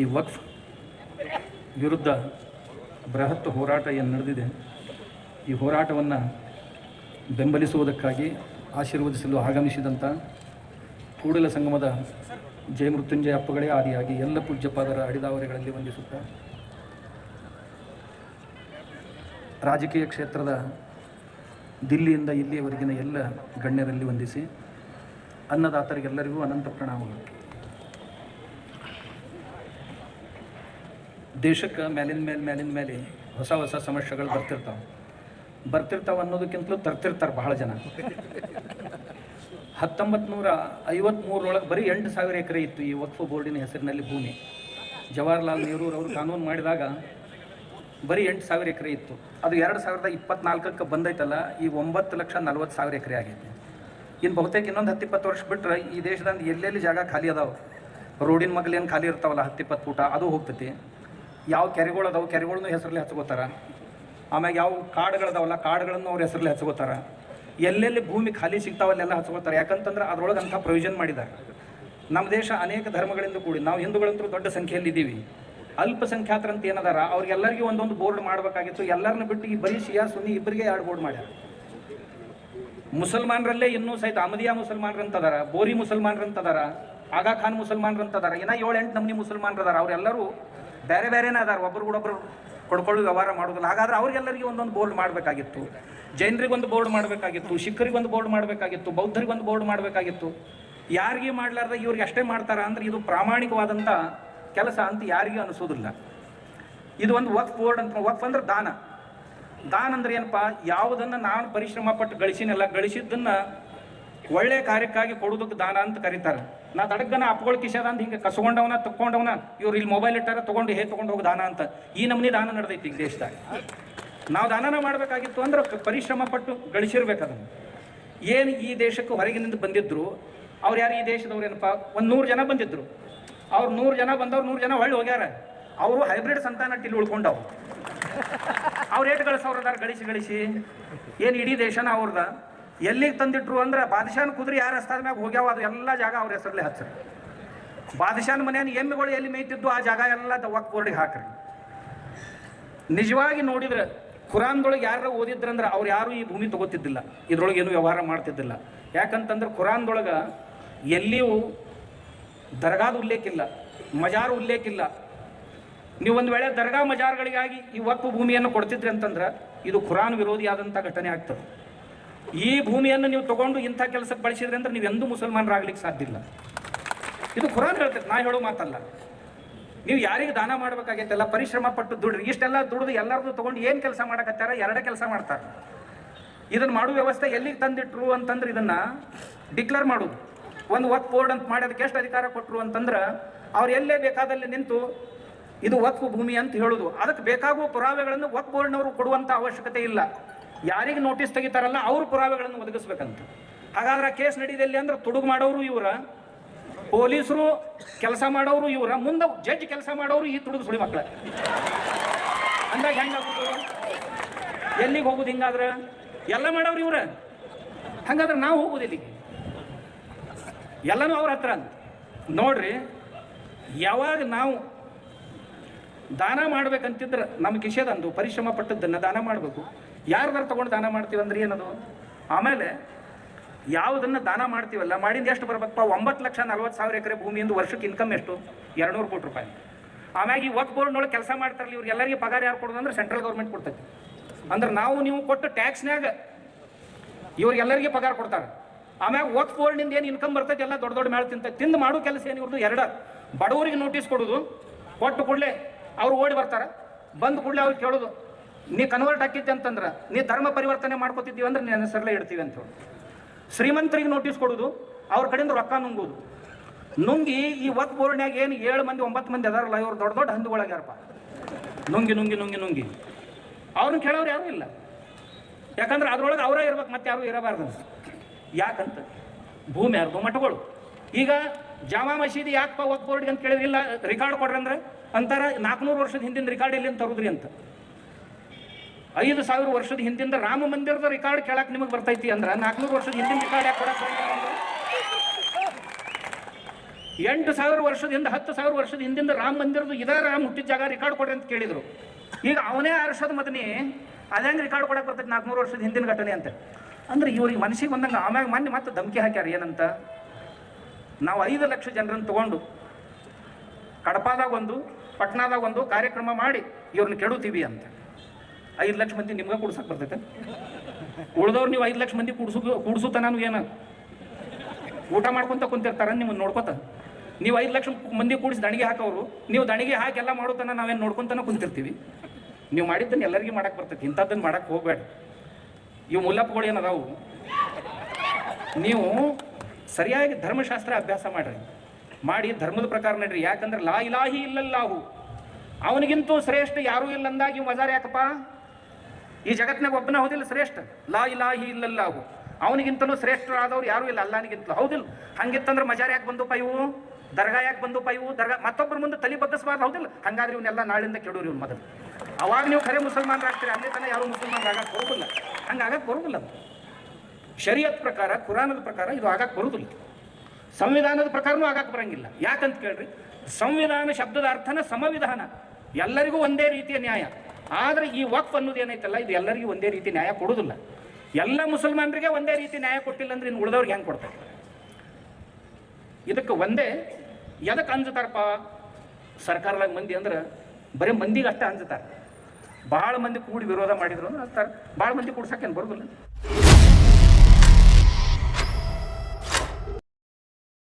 ಈ ವಕ್ಫ್ ವಿರುದ್ಧ ಬೃಹತ್ ಹೋರಾಟ ಏನು ನಡೆದಿದೆ, ಈ ಹೋರಾಟವನ್ನು ಬೆಂಬಲಿಸುವುದಕ್ಕಾಗಿ ಆಶೀರ್ವದಿಸಲು ಆಗಮಿಸಿದಂಥ ಕೂಡಲ ಸಂಗಮದ ಜಯ ಮೃತ್ಯುಂಜಯ ಅಪ್ಪಗಳೇ ಆದಿಯಾಗಿ ಎಲ್ಲ ಪೂಜ್ಯಪಾದರ ಅಡಿದಾವರೆಗಳಲ್ಲಿ ವಂದಿಸುತ್ತಾ, ರಾಜಕೀಯ ಕ್ಷೇತ್ರದ ದಿಲ್ಲಿಯಿಂದ ಇಲ್ಲಿಯವರೆಗಿನ ಎಲ್ಲ ಗಣ್ಯರಲ್ಲಿ ವಂದಿಸಿ, ಅನ್ನದಾತರಿಗೆಲ್ಲರಿಗೂ ಅನಂತ ಪ್ರಣಾಮಗಳು. ದೇಶಕ್ಕೆ ಮೇಲಿನ ಮೇಲೆ ಮೇಲಿನ ಮೇಲೆ ಹೊಸ ಹೊಸ ಸಮಸ್ಯೆಗಳು ಬರ್ತಿರ್ತಾವೆ. ಬರ್ತಿರ್ತಾವೆ ಅನ್ನೋದಕ್ಕಿಂತಲೂ ತರ್ತಿರ್ತಾರೆ ಬಹಳ ಜನ. ಹತ್ತೊಂಬತ್ತು ನೂರ ಐವತ್ತ್ಮೂರರೊಳಗೆ ಬರೀ ಎಂಟು ಸಾವಿರ ಎಕರೆ ಇತ್ತು ಈ ವಕ್ಫ್ ಬೋರ್ಡಿನ ಹೆಸರಿನಲ್ಲಿ ಭೂಮಿ. ಜವಾಹರ್ಲಾಲ್ ನೆಹರು ಅವರು ಕಾನೂನು ಮಾಡಿದಾಗ ಬರೀ ಎಂಟು ಸಾವಿರ ಎಕರೆ ಇತ್ತು. ಅದು ಎರಡು ಸಾವಿರದ ಇಪ್ಪತ್ನಾಲ್ಕಕ್ಕೆ ಬಂದೈತಲ್ಲ, ಈ ಒಂಬತ್ತು ಲಕ್ಷ ನಲ್ವತ್ತು ಸಾವಿರ ಎಕರೆ ಆಗೈತೆ. ಇನ್ನು ಬಹುತೇಕ ಇನ್ನೊಂದು ಹತ್ತಿಪ್ಪತ್ತು ವರ್ಷ ಬಿಟ್ಟರೆ ಈ ದೇಶದಲ್ಲಿ ಎಲ್ಲೆಲ್ಲಿ ಜಾಗ ಖಾಲಿ ಅದಾವೆ? ರೋಡಿನ ಮಗಲೇನು ಖಾಲಿ ಇರ್ತಾವಲ್ಲ ಹತ್ತಿಪ್ಪತ್ತು ಫೂಟ ಅದು ಹೋಗ್ತೈತಿ. ಯಾವ ಕೆರೆಗಳು ಅದಾವೆ ಕೆರೆಗಳನ್ನು ಹೆಸರಲ್ಲಿ ಹಚ್ಕೋತಾರ. ಆಮ್ಯಾಗ ಯಾವ ಕಾಡುಗಳದಾವಲ್ಲ ಕಾಡುಗಳನ್ನು ಅವ್ರ ಹೆಸರಲ್ಲಿ ಹಚ್ಕೋತಾರ. ಎಲ್ಲೆಲ್ಲಿ ಭೂಮಿ ಖಾಲಿ ಸಿಗ್ತಾವಲ್ಲೆಲ್ಲ ಹಚ್ಕೋತಾರೆ. ಯಾಕಂತಂದ್ರೆ ಅದರೊಳಗೆ ಅಂಥ ಪ್ರಯೋಜನ ಮಾಡಿದ್ದಾರೆ ನಮ್ಮ ದೇಶ ಅನೇಕ ಧರ್ಮಗಳಿಂದ ಕೂಡಿ, ನಾವು ಹಿಂದೂಗಳಂತೂ ದೊಡ್ಡ ಸಂಖ್ಯೆಯಲ್ಲಿ ಇದ್ದೀವಿ ಅಲ್ಪಸಂಖ್ಯಾತರಂತ ಏನದಾರ, ಅವ್ರಿಗೆಲ್ಲರಿಗೂ ಒಂದೊಂದು ಬೋರ್ಡ್ ಮಾಡಬೇಕಾಗಿತ್ತು. ಎಲ್ಲರನ್ನ ಬಿಟ್ಟು ಈ ಬರೀ ಶಿಯಾ, ಸುನ್ನಿ ಇಬ್ಬರಿಗೆ ಎರಡು ಬೋರ್ಡ್ ಮಾಡ್ಯಾರ. ಮುಸಲ್ಮಾನರಲ್ಲೇ ಇನ್ನೂ ಸಹಿತ ಅಮದಿಯಾ ಮುಸಲ್ಮಾನರು ಅಂತದಾರ ಬೋರಿ ಮುಸಲ್ಮಾನರಂತದಾರ ಆಗಾ ಖಾನ್ ಮುಸಲ್ಮಾನರಂತದಾರ ಏನೋ ಏಳು ಎಂಟು ನಮೂನಿ ಮುಸಲ್ಮಾನರು ಅದಾರ ಅವರೆಲ್ಲರೂ ಬೇರೆ ಬೇರೆನೇ ಅದಾರ? ಒಬ್ರು ಕೂಡ ಒಬ್ಬರು ಕೊಡ್ಕೊಳ್ಳೋ ವ್ಯವಹಾರ ಮಾಡೋದಿಲ್ಲ. ಹಾಗಾದ್ರೆ ಅವ್ರಿಗೆಲ್ಲರಿಗೂ ಒಂದೊಂದು ಬೋರ್ಡ್ ಮಾಡಬೇಕಾಗಿತ್ತು. ಜೈನರಿಗೊಂದು ಬೋರ್ಡ್ ಮಾಡಬೇಕಾಗಿತ್ತು ಸಿಖ್ಖರಿಗೆ ಒಂದು ಬೋರ್ಡ್ ಮಾಡಬೇಕಾಗಿತ್ತು ಬೌದ್ಧರಿಗೆ ಒಂದು ಬೋರ್ಡ್ ಮಾಡಬೇಕಾಗಿತ್ತು. ಯಾರಿಗೆ ಮಾಡಲಾರ್ದ ಇವ್ರಿಗೆ ಅಷ್ಟೇ ಮಾಡ್ತಾರ ಅಂದ್ರೆ ಇದು ಪ್ರಾಮಾಣಿಕವಾದಂಥ ಕೆಲಸ ಅಂತ ಯಾರಿಗೂ ಅನಿಸೋದಿಲ್ಲ. ಇದು ಒಂದು ವಕ್ಫ್ ಬೋರ್ಡ್ ಅಂತ, ವಕ್ಫ್ ಅಂದ್ರೆ ದಾನ. ದಾನ ಅಂದ್ರೆ ಏನಪ್ಪ? ಯಾವುದನ್ನು ನಾನು ಪರಿಶ್ರಮ ಪಟ್ಟು ಗಳಿಸಿನಲ್ಲ, ಗಳಿಸಿದ್ದನ್ನ ಒಳ್ಳೆ ಕಾರ್ಯಕ್ಕಾಗಿ ಕೊಡೋದಕ್ಕೆ ದಾನ ಅಂತ ಕರೀತಾರೆ. ನಾ ತಡಗನ ಅಪ್ಗಳ ಕಿಶಾದ ಅಂತ ಹಿಂಗೆ ಕಸ್ಕೊಂಡವನ, ತಕ್ಕೊಂಡವನ, ಇವ್ರು ಇಲ್ಲಿ ಮೊಬೈಲ್ ಇಟ್ಟಾರ ತಗೊಂಡು ಹೇ ತಗೊಂಡು ಹೋಗಿ ದಾನ ಅಂತ. ಈ ನಮೂನಿ ದಾನ ನಡೆದೈತಿ ಈಗ ದೇಶದಾಗ. ನಾವು ದಾನನ ಮಾಡಬೇಕಾಗಿತ್ತು ಅಂದ್ರೆ ಪರಿಶ್ರಮ ಪಟ್ಟು ಗಳಿಸಿರ್ಬೇಕು ಅದನ್ನು. ಏನು ಈ ದೇಶಕ್ಕೆ ಹೊರಗಿನಿಂದ ಬಂದಿದ್ರು, ಅವ್ರು ಯಾರು ಈ ದೇಶದವ್ರು ಏನಪ್ಪ? ಒಂದು ನೂರು ಜನ ಬಂದಿದ್ರು. ಅವ್ರು ನೂರು ಜನ ಬಂದವ್ರು ನೂರು ಜನ ಹೊಳ್ಳಿ ಹೋಗ್ಯಾರ. ಅವರು ಹೈಬ್ರಿಡ್ ಸಂತಾನ ಟಿಲ್ ಉಳ್ಕೊಂಡವು ಅವ್ರು ಏಟು ಗಳಿಸೋರದಾರ ಗಳಿಸಿ ಗಳಿಸಿ. ಏನು ಇಡೀ ದೇಶನ ಅವ್ರದ. ಎಲ್ಲಿಗೆ ತಂದಿಟ್ರು ಅಂದ್ರೆ ಬಾದಶಾನ್ ಕುದುರೆ ಯಾರ ರಸ್ತಾದ ಮ್ಯಾಗ ಹೋಗ್ಯಾವ ಅದು ಎಲ್ಲ ಜಾಗ ಅವ್ರ ಹೆಸರಲ್ಲೇ ಹಚ್ಚ್ರಿ ಬಾದಶಾನ್ ಮನೆಯನ್ನ ಎಮ್ಮೆಗಳು ಎಲ್ಲಿ ಮೇಯ್ತಿದ್ದು ಆ ಜಾಗ ಎಲ್ಲ ವಕ್ ಬೋರ್ಡಿಗೆ ಹಾಕ್ರಿ. ನಿಜವಾಗಿ ನೋಡಿದ್ರೆ ಖುರಾನ್ದೊಳಗೆ ಯಾರು ಓದಿದ್ರಂದ್ರೆ ಅವ್ರು ಯಾರು ಈ ಭೂಮಿ ತಗೋತಿದ್ದಿಲ್ಲ. ಇದ್ರೊಳಗೆ ಏನು ವ್ಯವಹಾರ ಮಾಡ್ತಿದ್ದಿಲ್ಲ. ಯಾಕಂತಂದ್ರೆ ಖುರಾನ್ದೊಳಗೆ ಎಲ್ಲಿಯೂ ದರ್ಗಾದ ಮಜಾರ್ ಉಲ್ಲೇಖ ಇಲ್ಲ ನೀವು ಒಂದು ವೇಳೆ ದರ್ಗಾ ಮಜಾರ್ಗಳಿಗಾಗಿ ಈ ಒಕ್ಕು ಭೂಮಿಯನ್ನು ಕೊಡ್ತಿದ್ರಿ ಅಂತಂದ್ರೆ ಇದು ಖುರಾನ್ ವಿರೋಧಿಯಾದಂಥ ಘಟನೆ ಆಗ್ತದೆ. ಈ ಭೂಮಿಯನ್ನು ನೀವು ತಗೊಂಡು ಇಂಥ ಕೆಲಸಕ್ಕೆ ಬಳಸಿದ್ರೆ ಅಂದ್ರೆ ನೀವು ಎಂದೂ ಮುಸಲ್ಮಾನರಾಗ್ಲಿಕ್ಕೆ ಸಾಧ್ಯ ಇಲ್ಲ. ಇದು ಖುರಾನ್ ಹೇಳ್ತೈತೆ ನಾ ಹೇಳೋ ಮಾತಲ್ಲ. ನೀವು ಯಾರಿಗೆ ದಾನ ಮಾಡ್ಬೇಕಾಗೈತಲ್ಲ ಪರಿಶ್ರಮ ಪಟ್ಟು ದುಡ್ರಿ. ಇಷ್ಟೆಲ್ಲ ದುಡ್ದು ಎಲ್ಲರದು ತಗೊಂಡು ಏನು ಕೆಲಸ ಮಾಡಕತ್ತಾರ? ಎರಡೇ ಕೆಲಸ ಮಾಡ್ತಾರೆ. ಇದನ್ನು ಮಾಡುವ ವ್ಯವಸ್ಥೆ ಎಲ್ಲಿಗೆ ತಂದಿಟ್ರು ಅಂತಂದ್ರೆ ಇದನ್ನ ಡಿಕ್ಲೇರ್ ಮಾಡೋದು. ಒಂದು ವಕ್ ಬೋರ್ಡ್ ಅಂತ ಮಾಡಿ ಅದಕ್ಕೆ ಎಷ್ಟು ಅಧಿಕಾರ ಕೊಟ್ಟರು ಅಂತಂದ್ರೆ, ಅವ್ರು ಎಲ್ಲೇ ಬೇಕಾದಲ್ಲಿ ನಿಂತು ಇದು ವಕ್ ಭೂಮಿ ಅಂತ ಹೇಳೋದು. ಅದಕ್ಕೆ ಬೇಕಾಗುವ ಪುರಾವೆಗಳನ್ನು ವಕ್ ಬೋರ್ಡ್ನವರು ಕೊಡುವಂಥ ಅವಶ್ಯಕತೆ ಇಲ್ಲ. ಯಾರಿಗೆ ನೋಟಿಸ್ ತೆಗಿತಾರಲ್ಲ ಅವ್ರ ಪುರಾವೆಗಳನ್ನು ಒದಗಿಸ್ಬೇಕಂತ. ಹಾಗಾದ್ರೆ ಆ ಕೇಸ್ ನಡೀದಲ್ಲಿ ಅಂದ್ರೆ ತುಡುಗು ಮಾಡೋರು ಇವರ, ಪೊಲೀಸರು ಕೆಲಸ ಮಾಡೋರು ಇವರ, ಮುಂದೆ ಜಡ್ಜ್ ಕೆಲಸ ಮಾಡೋರು ಈ ತುಡುಗು ಸುಳಿ ಮಕ್ಕಳ ಅಂದಾಗ ಹೆಂಗಾಗ್ತದೆ ಎಲ್ಲಿಗೆ ಹೋಗುದು ಹಿಂಗಾದ್ರೆ? ಎಲ್ಲ ಮಾಡೋರು ಇವ್ರ. ಹಂಗಾದ್ರೆ ನಾವು ಹೋಗುದು ಇಲ್ಲಿಗೆ ಎಲ್ಲನೂ ಅವ್ರ ಹತ್ರ ಅಂತ. ನೋಡ್ರಿ, ಯಾವಾಗ ನಾವು ದಾನ ಮಾಡ್ಬೇಕಂತಿದ್ರೆ ನಮ್ಮ ಕಿಶೆದಂದು ಪರಿಶ್ರಮ ಪಟ್ಟದ್ದನ್ನು ದಾನ ಮಾಡಬೇಕು. ಯಾರ್ದಾರು ತಗೊಂಡು ದಾನ ಮಾಡ್ತೀವಂದ್ರೆ ಏನದು ಆಮೇಲೆ ಯಾವುದನ್ನು ದಾನ ಮಾಡ್ತೀವಲ್ಲ, ಮಾಡಿಂದ ಎಷ್ಟು ಬರ್ಬೇಕಪ್ಪ? ಒಂಬತ್ತು ಲಕ್ಷ ನಲ್ವತ್ತು ಸಾವಿರ ಎಕರೆ ಭೂಮಿಯಿಂದ ವರ್ಷಕ್ಕೆ ಇನ್ಕಮ್ ಎಷ್ಟು? ಎರಡುನೂರು ಕೋಟಿ ರೂಪಾಯಿ. ಆಮ್ಯಾಗ ಈ ವಕ್ ಬೋರ್ಡ್ನೊಳಗೆ ಕೆಲಸ ಮಾಡ್ತಾರಲ್ಲ ಇವ್ರಿಗೆ ಎಲ್ಲರಿಗೆ ಪಗಾರ ಯಾರು ಕೊಡೋದು ಅಂದ್ರೆ ಸೆಂಟ್ರಲ್ ಗೌರ್ಮೆಂಟ್ ಕೊಡ್ತೈತಿ. ಅಂದ್ರೆ ನಾವು ನೀವು ಕೊಟ್ಟು ಟ್ಯಾಕ್ಸ್ನ್ಯಾಗ ಇವ್ರಿಗೆಲ್ಲರಿಗೆ ಪಗಾರ ಕೊಡ್ತಾರೆ. ಆಮ್ಯಾಗ ವಕ್ ಬೋರ್ಡ್ನಿಂದ ಏನು ಇನ್ಕಮ್ ಬರ್ತೈತಿ? ಎಲ್ಲ ದೊಡ್ಡ ದೊಡ್ಡ ಮೇಳ ತಿಂತ ತಿಂದು ಮಾಡೋ ಕೆಲಸ ಏನು ಇವ್ರದ್ದು ಎರಡ. ಬಡವರಿಗೆ ನೋಟಿಸ್ ಕೊಡೋದು. ಕೊಟ್ಟು ಕೂಡಲೇ ಅವ್ರು ಓಡಿ ಬರ್ತಾರೆ. ಬಂದು ಕೂಡಲೇ ಅವ್ರಿಗೆ ಕೇಳೋದು. ನೀ ಕನ್ವರ್ಟ್ ಹಾಕಿದ್ದೆ ಅಂತಂದ್ರೆ, ನೀ ಧರ್ಮ ಪರಿವರ್ತನೆ ಮಾಡ್ಕೋತಿದ್ದೀವಿ ಅಂದ್ರೆ ನೀನು ಹೆಸರಲ್ಲೇ ಇಡ್ತೀವಿ ಅಂತ ಹೇಳಿ. ಶ್ರೀಮಂತರಿಗೆ ನೋಟಿಸ್ ಕೊಡೋದು, ಅವ್ರ ಕಡೆಯಿಂದ ರೊಕ್ಕ ನುಂಗೋದು. ನುಂಗಿ ಈ ಒತ್ತು ಬೋರ್ಡ್ನ್ಯಾಗ ಏನು ಏಳು ಮಂದಿ, ಒಂಬತ್ತು ಮಂದಿ ಅದಾರಲ್ಲ, ಇವ್ರು ದೊಡ್ಡ ದೊಡ್ಡ ಹಂದುಗಳಾಗ್ಯಾರಪ್ಪ ನುಂಗಿ ನುಂಗಿ ನುಂಗಿ ನುಂಗಿ. ಅವ್ರನ್ನ ಕೇಳೋರು ಯಾರೂ ಇಲ್ಲ. ಯಾಕಂದ್ರೆ ಅದ್ರೊಳಗೆ ಅವರೇ ಇರ್ಬೇಕು, ಮತ್ತೆ ಯಾರು ಇರಬಾರ್ದು. ಯಾಕಂತ? ಭೂಮಿ ಯಾರ್ದು ಮಠಗಳು. ಈಗ ಜಾಮಾ ಮಸೀದಿ ಯಾಕಪ್ಪ ಒತ್ತು ಬೋರ್ಡ್ಗೆ ಅಂತ ಕೇಳಿದ್ರಿಲ್ಲ ರಿಕಾರ್ಡ್ ಕೊಡ್ರಿ ಅಂದ್ರೆ? ಅಂತಾರ ನಾಲ್ಕುನೂರು ವರ್ಷದ ಹಿಂದಿನ ರಿಕಾರ್ಡ್ ಎಲ್ಲಿಂದ ತರುದ್ರಿ ಅಂತ. ಐದು ಸಾವಿರ ವರ್ಷದ ಹಿಂದಿಂದ ರಾಮ ಮಂದಿರದ ರೆಕಾರ್ಡ್ ಕೇಳಕ್ ನಿಮಗೆ ಬರ್ತೈತಿ ಅಂದ್ರೆ ನಾಲ್ಕುನೂರು ವರ್ಷದ ಹಿಂದಿನ ರೆಕಾರ್ಡ್ ಯಾಕೆ ಕೊಡಕ್ ಎಂಟು ಸಾವಿರ ವರ್ಷದಿಂದ ಹತ್ತು ಸಾವಿರ ವರ್ಷದ ಹಿಂದಿಂದ ರಾಮ ಮಂದಿರದ ಇದೇ ರಾಮ ಹುಟ್ಟಿದ ಜಾಗ ರೆಕಾರ್ಡ್ ಕೊಡ್ರಿ ಅಂತ ಕೇಳಿದ್ರು. ಈಗ ಅವನೇ ಆರ್ಷದ ಮದನಿ ಅದಂಗೆ ರೆಕಾರ್ಡ್ ಕೊಡಕ್ಕೆ ಬರ್ತೈತಿ ನಾಲ್ಕುನೂರು ವರ್ಷದ ಹಿಂದಿನ ಘಟನೆ ಅಂತ. ಅಂದ್ರೆ ಇವ್ರಿಗೆ ಮನಸ್ಸಿಗೆ ಬಂದಂಗೆ ಆಮ್ಯಾಗ ಮೊನ್ನೆ ಮತ್ತೆ ಧಮಕಿ ಹಾಕ್ಯಾರ ಏನಂತ. ನಾವು ಐದು ಲಕ್ಷ ಜನರನ್ನು ತಗೊಂಡು ಕಡಪಾದಾಗ ಒಂದು, ಪಟ್ನಾದಾಗ ಒಂದು ಕಾರ್ಯಕ್ರಮ ಮಾಡಿ ಇವ್ರನ್ನ ಕೆಡುತ್ತೀವಿ ಅಂತ. ಐದು ಲಕ್ಷ ಮಂದಿ ನಿಮ್ಗೆ ಕೂಡ್ಸಕ್ಕೆ ಬರ್ತೈತೆ? ಉಳ್ದವ್ರು ನೀವು ಐದು ಲಕ್ಷ ಮಂದಿ ಕೂಡ್ಸು, ಕೂಡ್ಸುತ್ತ ನಾನು ಏನು? ಊಟ ಮಾಡ್ಕೊಂತ ಕುಂತಿರ್ತಾರ ನಿಮ್ಮನ್ನ ನೋಡ್ಕೊತ? ನೀವು ಐದು ಲಕ್ಷ ಮಂದಿ ಕೂಡಿಸಿ ದಣಿಗೆ ಹಾಕೋರು ನೀವು ದಣಿಗೆ ಹಾಕಿ ಎಲ್ಲ ಮಾಡೋತನ ನಾವೇನು ನೋಡ್ಕೊಂತನ ಕುಂತಿರ್ತೀವಿ. ನೀವು ಮಾಡಿದ್ದನ್ನು ಎಲ್ಲರಿಗೂ ಮಾಡಕ್ಕೆ ಬರ್ತೈತಿ, ಇಂಥದ್ದನ್ನು ಮಾಡಕ್ಕೆ ಹೋಗ್ಬೇಡ. ಇವು ಮುಲ್ಲಪ್ಪಗಳು ಏನದಾವು? ನೀವು ಸರಿಯಾಗಿ ಧರ್ಮಶಾಸ್ತ್ರ ಅಭ್ಯಾಸ ಮಾಡ್ರಿ. ಮಾಡಿ ಧರ್ಮದ ಪ್ರಕಾರ ನಡ್ರಿ. ಯಾಕಂದ್ರೆ ಲಾ ಇಲಾಹಿ ಇಲ್ಲಲ್ಲಾಹು. ಅವನಿಗಿಂತೂ ಶ್ರೇಷ್ಠ ಯಾರೂ ಇಲ್ಲ ಅಂದಾಗ ಇವ್ ಮಜಾರ್ ಯಾಕಪ್ಪ? ಈ ಜಗತ್ತಿನಾಗ ಒಬ್ಬನ ಹೌದಿಲ್ಲ ಶ್ರೇಷ್ಠ. ಲಾ ಇಲಾಹಿ ಇಲ್ಲಲ್ಲಾಹು. ಅವನಿಗಿಂತಲೂ ಶ್ರೇಷ್ಠರಾದವ್ರು ಯಾರೂ ಇಲ್ಲ, ಅಲ್ಲಾನಿಗಿಂತಲೂ. ಹೌದಿಲ್ಲ. ಹಂಗಿತ್ತಂದ್ರೆ ಮಜಾರ್ ಯಾಕೆ ಬಂದು ಇವು? ದರ್ಗಾ ಯಾಕೆ ಬಂದು ಇವು? ದರ್ಗಾ ಮತ್ತೊಬ್ಬರ ಮುಂದೆ ತಲೆ ಬಗ್ಗಿಸಬಾರ್ದು, ಹೌದಿಲ್ಲ. ಹಂಗಾದ್ರೆ ಇವನ್ನೆಲ್ಲ ನಾಳಿಂದ ಕೆಡೋರು ಇವ್ನು ಮೊದಲು. ಅವಾಗ ನೀವು ಖರೆ ಮುಸಲ್ಮಾನರಾಗ್ತೀರಿ ಅಲ್ಲಿ ತನಕ ಯಾರು ಮುಸಲ್ಮಾನರಾಗಕ್ಕೆ ಬರೋದಿಲ್ಲ. ಹಂಗಾಗಕ್ಕೆ ಬರೋದಿಲ್ಲ ಶರಿಯತ್ ಪ್ರಕಾರ, ಕುರಾನದ ಪ್ರಕಾರ ಇದು ಆಗಕ್ಕೆ ಬರುವುದಿಲ್ಲ ಸಂವಿಧಾನದ ಪ್ರಕಾರನೂ ಆಗಕ್ಕೆ ಬರಂಗಿಲ್ಲ. ಯಾಕಂತ ಕೇಳ್ರಿ? ಸಂವಿಧಾನ ಶಬ್ದದ ಅರ್ಥನ ಸಮವಿಧಾನ. ಎಲ್ಲರಿಗೂ ಒಂದೇ ರೀತಿಯ ನ್ಯಾಯ. ಆದರೆ ಈ ವಕ್ಫ್ ಅನ್ನೋದು ಏನೈತಲ್ಲ, ಇದು ಎಲ್ಲರಿಗೂ ಒಂದೇ ರೀತಿ ನ್ಯಾಯ ಕೊಡೋದಿಲ್ಲ. ಎಲ್ಲ ಮುಸಲ್ಮಾನರಿಗೆ ಒಂದೇ ರೀತಿ ನ್ಯಾಯ ಕೊಟ್ಟಿಲ್ಲ ಅಂದ್ರೆ ಇನ್ನು ಉಳಿದವ್ರಿಗೆ ಹೆಂಗೆ ಕೊಡ್ತಾರೆ? ಇದಕ್ಕೆ ಒಂದೇ ಎದಕ್ಕೆ ಅಂಜುತ್ತಾರಪ್ಪ ಸರ್ಕಾರದಾಗ ಮಂದಿ ಅಂದ್ರೆ ಬರೀ ಮಂದಿಗೆ ಅಷ್ಟೇ ಅಂಜುತ್ತಾರೆ ಭಾಳ ಮಂದಿ ಕೂಡಿ ವಿರೋಧ ಮಾಡಿದ್ರು ಅಂದ್ರೆ ಭಾಳ ಮಂದಿ ಕೂಡ್ಸಕ್ಕೇನು ಬರೋದಿಲ್ಲ.